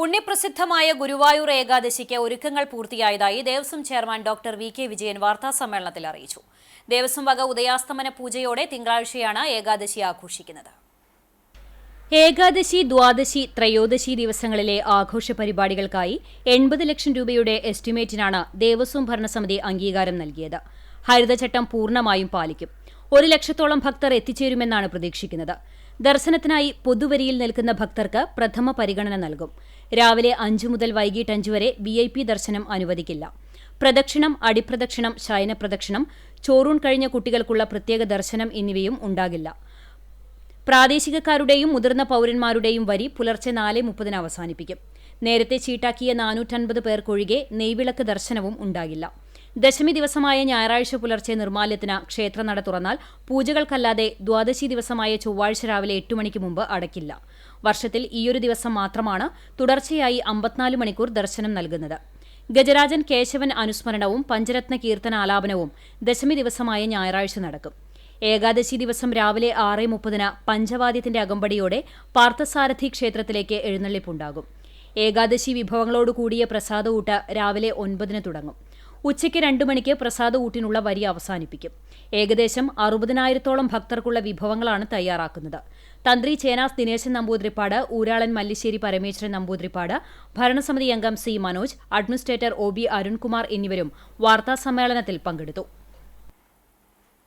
പുണ്യപ്രസിദ്ധമായ ഗുരുവായൂർ ഏകാദശിക്ക് ഒരുക്കങ്ങൾ പൂർത്തിയായതായി Devaswom chairman doctor V K Vijayan വാർത്താസമ്മേളനത്തിൽ അറിയിച്ചു. ദേവസ്വം വക ഉദയാസ്തമന പൂജയോടെ തിങ്കളാഴ്ചയാണ് ഏകാദശി ആഘോഷിക്കുന്നത്. ഏകാദശി ദ്വാദശി ത്രയോദശി ദിവസങ്ങളിലെ ആഘോഷ പരിപാടികൾക്കായി എൺപത് ലക്ഷം രൂപയുടെ എസ്റ്റിമേറ്റിനാണ് ദേവസ്വം ഭരണസമിതി അംഗീകാരം നൽകിയത്. ഹരിതചട്ടം പൂർണമായും പാലിക്കും. ഒരു ലക്ഷത്തോളം ഭക്തർ എത്തിച്ചേരുമെന്നാണ് പ്രതീക്ഷിക്കുന്നത്. ദർശനത്തിനായി പൊതുവരിയിൽ നിൽക്കുന്ന ഭക്തർക്ക് പ്രഥമ പരിഗണന നൽകും. രാവിലെ അഞ്ചു മുതൽ വൈകിട്ട് അഞ്ചു വരെ വി ഐ പി ദർശനം അനുവദിക്കില്ല. പ്രദക്ഷിണം അടിപ്രദക്ഷിണം ശയനപ്രദക്ഷിണം ചോറൂൺ കഴിഞ്ഞ കുട്ടികൾക്കുള്ള പ്രത്യേക ദർശനം എന്നിവയും ഉണ്ടാകില്ല. പ്രാദേശികക്കാരുടെയും മുതിർന്ന പൗരന്മാരുടെയും വരി പുലർച്ചെ നാല് മുപ്പതിന് അവസാനിപ്പിക്കും. നേരത്തെ ചീട്ടാക്കിയ നാനൂറ്റൻപത് പേർക്കൊഴികെ നെയ്വിളക്ക് ദർശനവും ഉണ്ടാകില്ല. ദശമി ദിവസമായ ഞായറാഴ്ച പുലർച്ചെ നിർമ്മാല്യത്തിന് ക്ഷേത്രനട തുറന്നാൽ പൂജകൾക്കല്ലാതെ ദ്വാദശി ദിവസമായ ചൊവ്വാഴ്ച രാവിലെ എട്ട് മണിക്ക് മുമ്പ് അടയ്ക്കില്ല. വർഷത്തിൽ ഈയൊരു ദിവസം മാത്രമാണ് തുടർച്ചയായി അമ്പത്തിനാല് മണിക്കൂർ ദർശനം നൽകുന്നത്. ഗജരാജൻ കേശവൻ അനുസ്മരണവും പഞ്ചരത്ന കീർത്തന ആലാപനവും ദശമി ദിവസമായ ഞായറാഴ്ച നടക്കും. ഏകാദശി ദിവസം രാവിലെ ആറ് മുപ്പതിന് പഞ്ചവാദ്യത്തിന്റെ അകമ്പടിയോടെ പാർത്ഥസാരഥി ക്ഷേത്രത്തിലേക്ക് എഴുന്നള്ളിപ്പുണ്ടാകും. ഏകാദശി വിഭവങ്ങളോട് കൂടിയ പ്രസാദ ഊട്ട് രാവിലെ ഒൻപതിന് തുടങ്ങും. ഉച്ചയ്ക്ക് രണ്ടു മണിക്ക് പ്രസാദ ഊട്ടിനുള്ള വരി അവസാനിപ്പിക്കും. ഏകദേശം അറുപതിനായിരത്തോളം ഭക്തർക്കുള്ള വിഭവങ്ങളാണ് തയ്യാറാക്കുന്നത്. തന്ത്രി ചേനാസ് ദിനേശൻ നമ്പൂതിരിപ്പാട് ഊരാളൻ മല്ലിശ്ശേരി പരമേശ്വരൻ നമ്പൂതിരിപ്പാട് ഭരണസമിതി അംഗം C Manoj administrator O B Arunkumar എന്നിവരും വാർത്താസമ്മേളനത്തിൽ പങ്കെടുത്തു.